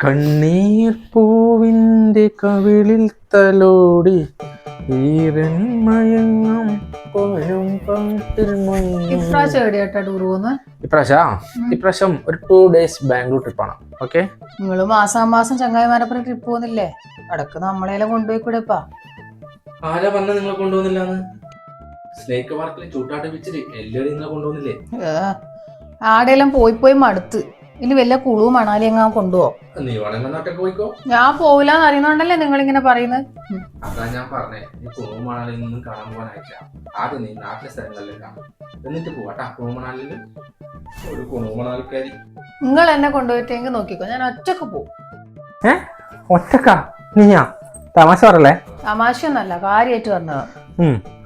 കണ്ണീർ പൂവിന്റെ കവിളിൽ തലോടി വീരൻ മയങ്ങും കോലും പാട്ടിൽ മയങ്ങും. ഇപ്രാവശ്യം എവിടെയാട്ടാ ടൂർ പോകുന്നത് ഇപ്രാവശ്യം? ഇപ്രാവശ്യം ഒരു ടു ഡേയ്സ് ബാംഗ്ലൂർ ട്രിപ്പാണ് ഓക്കെ നിങ്ങൾ മാസം മാസം ചങ്ങായിമാരപ്പുറം ട്രിപ്പ് പോകുന്നില്ലേ അടക്ക് നമ്മളെല്ലാം കൊണ്ടുപോയി കൂടെ ഇപ്പാ ആരാ പറഞ്ഞ നിങ്ങളെ കൊണ്ടുപോകുന്നില്ലാന്ന്? സ്നേക്ക് പാർക്കിൽ ചൂട്ടാട്ട് വെച്ചിട്ട് എല്ലാവരും നിങ്ങളെ കൊണ്ടുപോകുന്നില്ലേ? ആടെയെല്ലാം പോയി പോയി മടുത്ത്. ഇനി വല്ല കുളു മണാലി എങ്ങാ കൊണ്ടുപോകും നീ വേണമെങ്കിൽ ഒറ്റയ്ക്ക് പോയിക്കോ. ഞാൻ പോവില്ലാന്ന് അറിയുന്നോണ്ടല്ലേ നിങ്ങൾ ഇങ്ങനെ പറയുന്നത് അതാ ഞാൻ പറഞ്ഞേ നീ കുറുമണാലിൽ നിന്നും കാണാൻ പോകാനായിട്ടില്ല ആദ്യം നീ നാട്ടിലെ സ്ഥലങ്ങളിൽ കാണും. എന്നിട്ട് പോവാട്ടാ കുറുമണാലിൽ ഒരു കുറുമണാൽക്കാരി നിങ്ങൾ എന്നെ കൊണ്ടുപോയിട്ടെങ്കിൽ നോക്കിക്കോ ഞാൻ ഒറ്റയ്ക്ക് പോകും ഏ? ഒറ്റക്കാ? നീയാ? തമാശ പറയല്ലേ? തമാശയൊന്നല്ല കാര്യമായിട്ട് പറഞ്ഞതാ.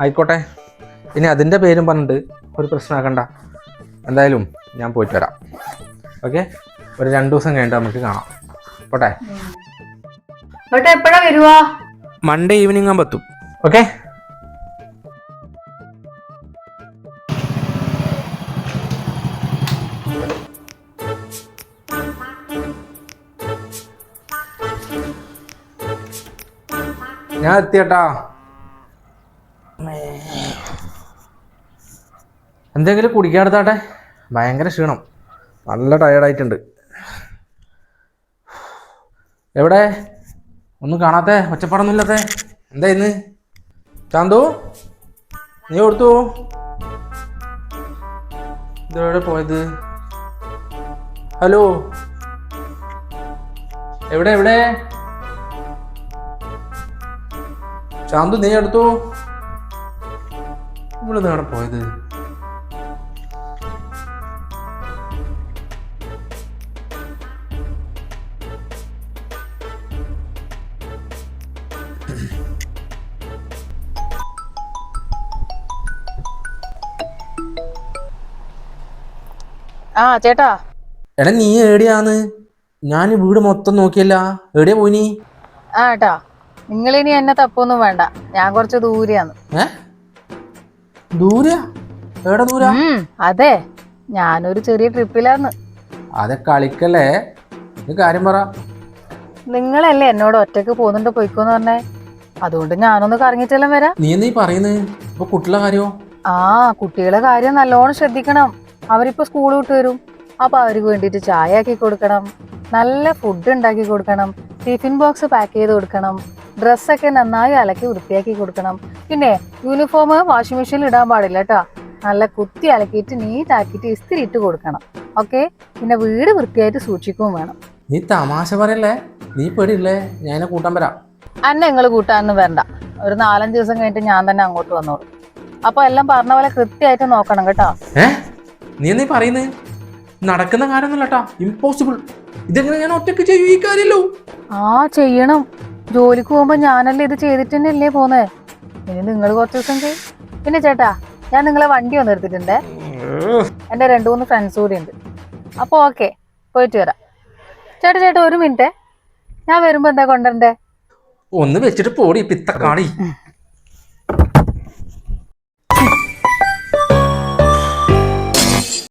ആയിക്കോട്ടെ. ഇനി അതിന്റെ പേരും പറഞ്ഞിട്ട് ഒരു പ്രശ്നമാക്കണ്ട എന്തായാലും ഞാൻ പോയിട്ട് വരാം. ഓക്കെ? ഒരു രണ്ടു ദിവസം കഴിഞ്ഞിട്ട് നമുക്ക് കാണാം. പോട്ടെ? എപ്പോഴാ വരുവാ? മൺഡേ ഈവനിങ് ആകുമ്പോൾ എത്തും. ഓക്കെ? ഞാൻ എത്തിയട്ടാ. എന്തെങ്കിലും കുടിക്കാടുത്താട്ടെ ഭയങ്കര ക്ഷീണം. നല്ല ടയേർഡായിട്ടുണ്ട് എവിടെ? ഒന്നും കാണാത്തേ? ഒച്ചപ്പാടൊന്നുമില്ലാത്തേ? എന്താ ഇന്ന്? ചാന്തു നീ കൊടുത്തു ഇതെവിടെ പോയത്? ഹലോ? എവിടെ എവിടെ? ചാന്തു നീ എടുത്തു ഇവിടെ നിന്നാണ് പോയത്. ആ ചേട്ടാ. എടാ നീ എവിടെയാന്ന് ഞാൻ വീട് മൊത്തം നോക്കിയല്ല. എവിടെയാ പോയി നീ? ആ ഏട്ടാ ഇനി എന്നെ തപ്പൊന്നും വേണ്ട. ഞാൻ കുറച്ച് ദൂരെയാന്ന് ഏ? എവിടെ ദൂരാ? അതെ. ഞാനൊരു ചെറിയ ട്രിപ്പിലാന്ന്. അതെ കളിക്കല്ലേ. കാര്യം പറ. നിങ്ങളല്ലേ എന്നോട് ഒറ്റയ്ക്ക് പോകുന്നുണ്ട് പോയിക്കോന്ന് പറഞ്ഞേ? അതുകൊണ്ട് ഞാനൊന്ന് കറങ്ങിട്ടെല്ലാം വരാം. നീ നീ പറയുന്നത് ഇപ്പൊ കാര്യോ? ആ കുട്ടികളെ കാര്യം നല്ലോണം ശ്രദ്ധിക്കണം. അവരിപ്പോ സ്കൂൾ വിട്ട് വരും. അപ്പൊ അവർക്ക് വേണ്ടിയിട്ട് ചായ ആക്കി കൊടുക്കണം. നല്ല ഫുഡ് ഉണ്ടാക്കി കൊടുക്കണം. ടിഫിൻ ബോക്സ് പാക്ക് ചെയ്ത് കൊടുക്കണം. ഡ്രസ്സൊക്കെ നന്നായി അലക്കി വൃത്തിയാക്കി കൊടുക്കണം. പിന്നെ യൂണിഫോം വാഷിംഗ് മെഷീനിൽ ഇടാൻ പാടില്ല കേട്ടോ. നല്ല കുത്തി അലക്കിയിട്ട് നീറ്റ് ആക്കിയിട്ട് ഇസ്തിരി ഇട്ട് കൊടുക്കണം. ഓക്കെ പിന്നെ വീട് വൃത്തിയായിട്ട് സൂക്ഷിക്കുകയും വേണം. നീ തമാശ പറയല്ലേ? നീ പേടിയില്ലേ? ഞാൻ എന്നെ കൂട്ടാൻ വരാം. അന്നെ നിങ്ങൾ കൂട്ടാനൊന്നും വേണ്ട ഒരു നാലഞ്ച് ദിവസം കഴിഞ്ഞിട്ട് ഞാൻ തന്നെ അങ്ങോട്ട് വന്നോളൂ. അപ്പൊ എല്ലാം പറഞ്ഞ പോലെ കൃത്യമായിട്ട് നോക്കണം കേട്ടോ. നീ നീ പറയുന്നത് നടക്കുന്ന കാര്യമൊന്നുമല്ല കേട്ടാ ഇമ്പോസിബിൾ ഇതെങ്ങനെ ഞാൻ ഒറ്റയ്ക്ക് ചെയ്യും ഈ കാര്യമല്ലോ ആ ചെയ്യണം. ജോലിക്ക് പോകുമ്പോ ഞാനല്ലേ ഇത് ചെയ്തിട്ട് തന്നെയല്ലേ പോന്നേ. ഇനി നിങ്ങൾ കുറച്ച് ദിവസം ചെയ്യും പിന്നെ ചേട്ടാ ഞാൻ നിങ്ങളെ വണ്ടി ഒന്ന് എടുത്തിട്ടുണ്ടേ. എന്റെ രണ്ടു മൂന്ന് ഫ്രണ്ട്സ് കൂടി ഉണ്ട്. അപ്പൊ ഓക്കെ പോയിട്ട് വരാം. ചേട്ടാ ചേട്ടാ ഒരു മിനിറ്റ്. ഞാൻ വരുമ്പോ എന്താ കൊണ്ടുവരണ്ടേ? ഒന്ന് വെച്ചിട്ട് പോടി പിത്തക്കാണി